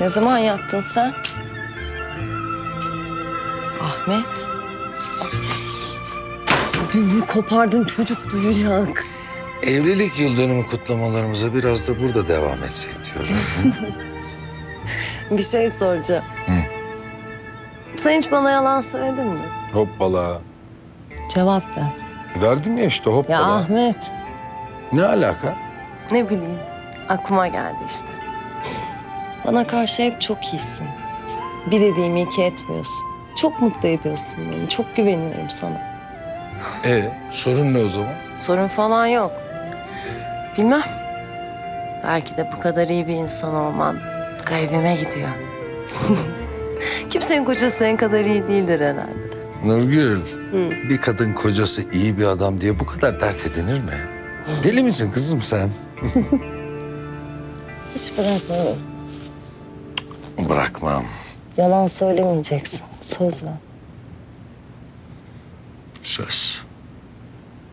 Ne zaman yattın sen? Ahmet. Düğümü kopardın çocuk duyacak. Evlilik yıl dönümü kutlamalarımıza biraz da burada devam etsek diyorum. Bir şey soracağım. Sen hiç bana yalan söyledin mi? Hoppala. Cevap ver. Verdim ya işte hoppala. Ya Ahmet. Ne alaka? Ne bileyim. Aklıma geldi işte. Bana karşı hep çok iyisin. Bir dediğimi iki etmiyorsun. Çok mutlu ediyorsun beni. Çok güveniyorum sana. E sorun ne o zaman? Sorun falan yok. Bilmem. Belki de bu kadar iyi bir insan olman garibime gidiyor. Kimsenin kocası senin kadar iyi değildir herhalde. Nurgül, bir kadın kocası iyi bir adam diye bu kadar dert edinir mi? Deli misin kızım sen? Hiç bırakma. Bırakmam. Yalan söylemeyeceksin. Söz ver. Söz.